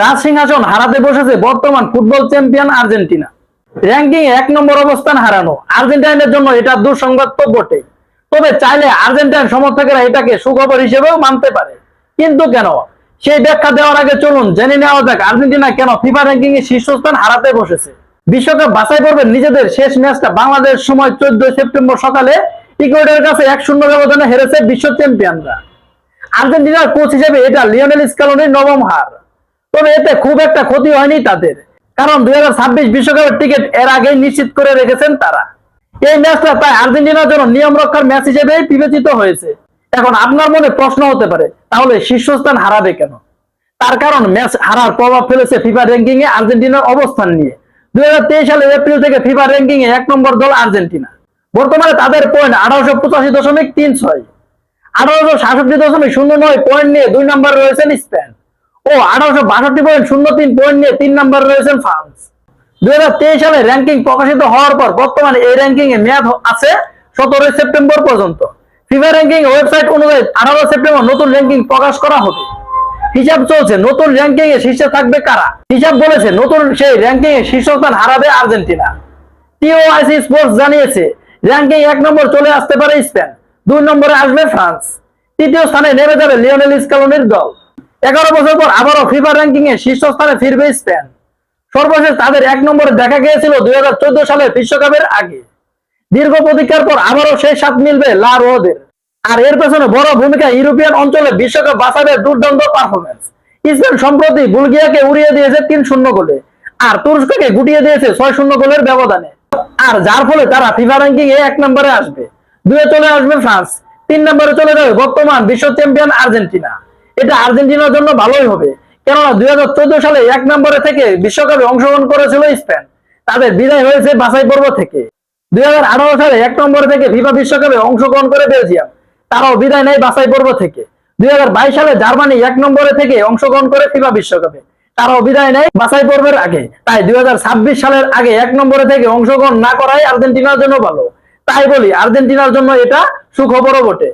রাজ সিংহাসন হারাতে বসেছে বর্তমান ফুটবল চ্যাম্পিয়ন আর্জেন্টিনা। র্যাঙ্কিং এক নম্বর অবস্থান হারানো। আর্জেন্টাইনের জন্য এটা দুঃসংবাদ তো বটে। তবে চাইলে আর্জেন্টাইন সমর্থকেরা এটাকে সুখবর হিসেবেও মানতে পারে। কিন্তু কেন? সেই ব্যাখ্যা দেওয়ার আগে চলুন জেনে নেওয়া যাক আর্জেন্টিনা কেন ফিফা র্যাঙ্কিং এ শীর্ষস্থান হারাতে বসেছে। বিশ্বকাপ বাছাই পর্বে নিজেদের শেষ ম্যাচটা বাংলাদেশ সময় চোদ্দ সেপ্টেম্বর সকালে ইকুয়েডের কাছে এক শূন্য ব্যবধানে হেরেছে বিশ্ব চ্যাম্পিয়নরা। আর্জেন্টিনার কোচ হিসেবে এটা লিওনেল স্কালোনির নবম হার। তবে এতে খুব একটা ক্ষতি হয়নি তাদের। কারণ দুই বিশ্বকাপের টিকিট এর আগেই নিশ্চিত করে রেখেছেন তারা। এই ম্যাচটা তাই আর্জেন্টিনার জন্য নিয়ম রক্ষার ম্যাচ হিসেবে বিবেচিত হয়েছে। এখন আপনার মনে প্রশ্ন হতে পারে, তাহলে শীর্ষস্থান হারাবে কেন? তার কারণ ম্যাচ হারার প্রভাব ফেলেছে ফিফা র্যাঙ্কিং এ আর্জেন্টিনার অবস্থান নিয়ে। দুই সালের এপ্রিল থেকে ফিফা র্যাঙ্কিং এ এক নম্বর দল আর্জেন্টিনা। বর্তমানে তাদের পয়েন্ট আঠারোশো পঁচাশি দশমিক তিন ছয়। আঠারোশো সাতষট্টি দশমিক শূন্য নয় পয়েন্ট নিয়ে দুই নম্বরে রয়েছেন স্পেন। ও, আঠারোশো বাষট্টি পয়েন্ট শূন্য তিন পয়েন্ট নিয়ে তিন নম্বরে রয়েছেন ফ্রান্স। দুই সালে র্যাঙ্কিং প্রকাশিত হওয়ার পর বর্তমানে এই র্যাঙ্কিং এ মেয়াদ আছে সতেরোই সেপ্টেম্বর পর্যন্ত। ফিফা র্যাঙ্কিং ওয়েবসাইট অনুযায়ী আঠারো সেপ্টেম্বর নতুন র্যাঙ্কিং প্রকাশ করা হবে। হিসাব চলছে, নতুন র্যাঙ্কিং এ শীর্ষে থাকবে কারা? হিসাব বলেছে, নতুন সেই র্যাঙ্কিং এ শীর্ষস্থান হারাবে আর্জেন্টিনা। টিওআইসি স্পোর্টস জানিয়েছে র্যাঙ্কিং এক নম্বর চলে আসতে পারে স্পেন, দুই নম্বরে আসবে ফ্রান্স। তৃতীয় স্থানে নেমে যাবে লিওনেল স্কালোনির দল। এগারো বছর পর আবারও ফিফা র্যাঙ্কিং এ শীর্ষস্থানে ফিরবে স্পেন। সর্বশেষ তাদের এক নম্বরে দেখা গিয়েছিল দুই সালের বিশ্বকাপের আগে। দীর্ঘ প্রতীক্ষার পর আবারও সেই স্বাদ মিলবে লা রোদের আর এর পেছনে বড় ভূমিকা ইউরোপিয়ান অঞ্চলে বিশ্বকাপ বাঁচাবে দুর্দান্ত পারফরমেন্স স্পেন সম্প্রতি বুলগিয়াকে উড়িয়ে দিয়েছে তিন শূন্য গোলে, আর তুরস্ককে গুটিয়ে দিয়েছে ছয় শূন্য গোলের ব্যবধানে। আর যার ফলে তারা ফিফা র্যাঙ্কিং এ এক নম্বরে আসবে। দুয়ে চলে আসবে ফ্রান্স, তিন নম্বরে চলে যাবে বর্তমান বিশ্ব চ্যাম্পিয়ন আর্জেন্টিনা। এটা আর্জেন্টিনার জন্য ভালোই হবে। কেননা দুই হাজার চোদ্দ সালে এক নম্বরে থেকে বিশ্বকাপে অংশগ্রহণ করেছিল স্পেন। তাদের বিদায় হয়েছে বাছাই পর্ব থেকে। দুই সালে এক নম্বরে থেকে ফিফা বিশ্বকাপে অংশগ্রহণ করে বেলজিয়াম। তারাও বিদায় নেয় বাছাই পর্ব থেকে। দুই সালে জার্মানি এক নম্বরে থেকে অংশগ্রহণ করে ফিফা বিশ্বকাপে। তারাও বিদায় নেয় বাছাই পর্বের আগে। তাই দুই হাজার ছাব্বিশ সালের আগে এক নম্বরে থেকে অংশগ্রহণ না করাই আর্জেন্টিনার জন্য ভালো। তাই বলি, আর্জেন্টিনার জন্য এটা সুখবরও বটে।